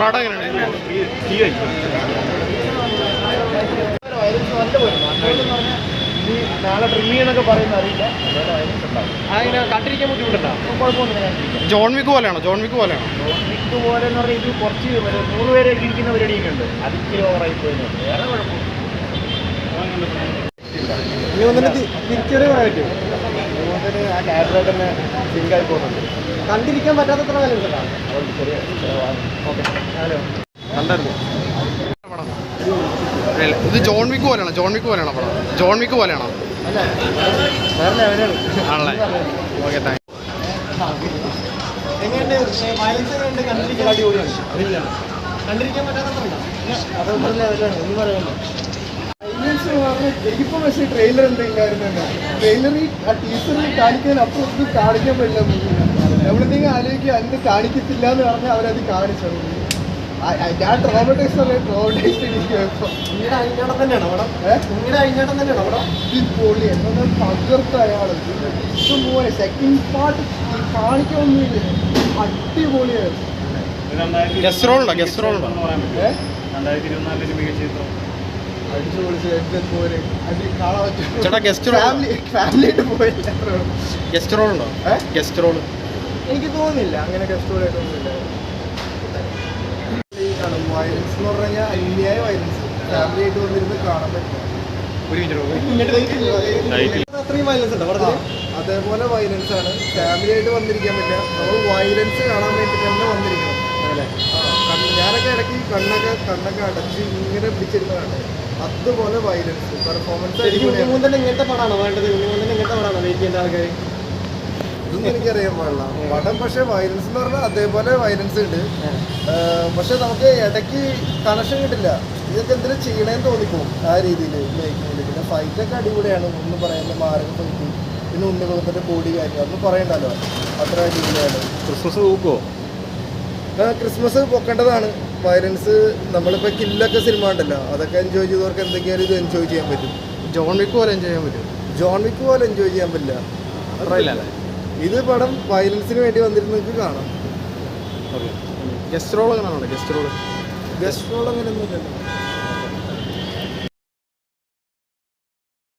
പടം എങ്ങനെയുണ്ട് നാളെ ട്രിമ്മി എന്നൊക്കെ പറയുന്ന അറിയില്ല കണ്ടിരിക്കാൻ ജോൺ വിക്ക് പോലെയാണോ? ജോൺ വിക്ക് പോലെയാണോ? വിക്ക് പോലെ എന്ന് പറഞ്ഞാൽ ഇത് കുറച്ച് നൂറ് പേരെ ഇരിക്കുന്ന പരിപാടിയൊക്കെ ഉണ്ട്. അതിൽ ഓവറായി പോയി വേറെ കുഴപ്പമില്ല ആ ക്യാരക്ടറായിട്ട് തന്നെ സിങ്കായി പോകുന്നുണ്ട്. കണ്ടിരിക്കാൻ പറ്റാത്തത്ര ഇല്ല, ഇത് ജോൺ വിക്ക് പോലെയാണ് ജോൺ വിക്ക് പോലെയാണ് പടം. ജോൺ വിക്ക് പോലെയാണോ? ആണല്ലേ. ഓക്കെ താങ്ക് കണ്ടിരിക്കാൻ പറ്റാത്തത്ര എനിക്കിപ്പോൾ പക്ഷേ ട്രെയിലർ ഉണ്ടായിരുന്നു ട്രെയിലറിൽ ആ ടീച്ചറിൽ കാണിക്കാൻ അപ്പൊ ഒന്നും കാണിക്കാൻ പറ്റില്ല എവിടെന്തെങ്കിലും ആലോചിക്കുക അന്ന് കാണിക്കത്തില്ല എന്ന് പറഞ്ഞാൽ അവരത് കാണിച്ചു ഞാൻ ട്രോമറ്റൈസ് ട്രോമറ്റൈസ് പൊളി എന്നെ പകർത്ത അയാൾ ഇഷ്ടംപോലെ സെക്കൻഡ് പാർട്ട് കാണിക്കൊന്നുമില്ല അടിപൊളിയായിരുന്നു ഗസ്റ്റ് റോൾ ഉണ്ടോ ഗസ്റ്റ് റോൾ അടിച്ചു പൊളിച്ച് അത് കാണാൻ പറ്റും ചേട്ടാ. ഫാമിലി ഫാമിലിയായിട്ട് പോയില്ല. ഗസ്റ്റ് റോളുണ്ടോ? ഗസ്റ്റ് റോൾ എനിക്ക് തോന്നുന്നില്ല. അങ്ങനെ കഷ്ടമായിട്ടൊന്നുമില്ല ഈ കാണും വയലൻസ് എന്ന് പറഞ്ഞു കഴിഞ്ഞാൽ അന്യായ വയലൻസ് ഫാമിലി ആയിട്ട് വന്നിരുന്ന് കാണാൻ പറ്റില്ല ഒരു മിനിറ്റ് അത്രയും വയലൻസ് ഉണ്ടോ പടത്തിൽ? അതേപോലെ വയലൻസ് ആണ്. ഫാമിലി ആയിട്ട് വന്നിരിക്കാൻ പറ്റില്ല. നമ്മൾ വയലൻസ് കാണാൻ വേണ്ടി തന്നെ വന്നിരിക്കണം. ഞാനൊക്കെ ഇടയ്ക്ക് കണ്ണൊക്കെ കണ്ണൊക്കെ അടച്ച് ഇങ്ങനെ പിടിച്ചിരുന്നതാണ്. അതുപോലെ വയലൻസ് പെർഫോമൻസ് ഇങ്ങനത്തെ പടമാണോ വേണ്ടത്? ഇങ്ങനത്തെ പടമാണോ? വെയിറ്റ് ചെയ്യേണ്ട ആൾക്കാർ ഇതൊന്നും എനിക്കറിയാൻ പാടില്ല. പടം പക്ഷേ വയലൻസ് എന്ന് പറഞ്ഞാൽ അതേപോലെ വയലൻസ് ഉണ്ട്. പക്ഷെ നമുക്ക് ഇടയ്ക്ക് കണക്ഷൻ കിട്ടില്ല. ഇതൊക്കെ എന്തിനും ചെയ്യണേന്ന് തോന്നിപ്പോവും ആ രീതിയിൽ മേക്കിങ്ങിൽ പിന്നെ ഫൈറ്റൊക്കെ അടിപൊളിയാണ്. ഒന്നും പറയാനില്ല മാരക ഫൈറ്റ് പിന്നെ ഉണ്ണിമുഖത്തിന്റെ ബോഡി കാര്യം ഒന്നും പറയണ്ടല്ലോ. അത്ര അടിപൊളിയാണ്. ക്രിസ്മസ് പോക്കോ ആ, ക്രിസ്മസ് പൊക്കേണ്ടതാണ്. വയലൻസ് നമ്മളിപ്പോൾ കില്ലൊക്കെ സിനിമ ഉണ്ടല്ലോ. അതൊക്കെ എൻജോയ് ചെയ്തവർക്ക് എന്തൊക്കെയാലും ഇത് എൻജോയ് ചെയ്യാൻ പറ്റും. ജോൺ വിക്ക് പോലെ എൻജോയ് ചെയ്യാൻ പറ്റും. ജോൺ വിക്ക് പോലെ എൻജോയ് ചെയ്യാൻ പറ്റില്ല. അത്ര ഇല്ലല്ലേ ഇത് പടം വയലൻസിന് വേണ്ടി വന്നിരുന്ന നിങ്ങൾക്ക് കാണാം. ഓക്കെ ഗസ്റ്റ് റോൾ എങ്ങനെയാണോ? ഗസ്റ്റ് റോൾ ഗസ്റ്റ് റോൾ അങ്ങനെ അങ്ങനെയൊന്നുമില്ലല്ലോ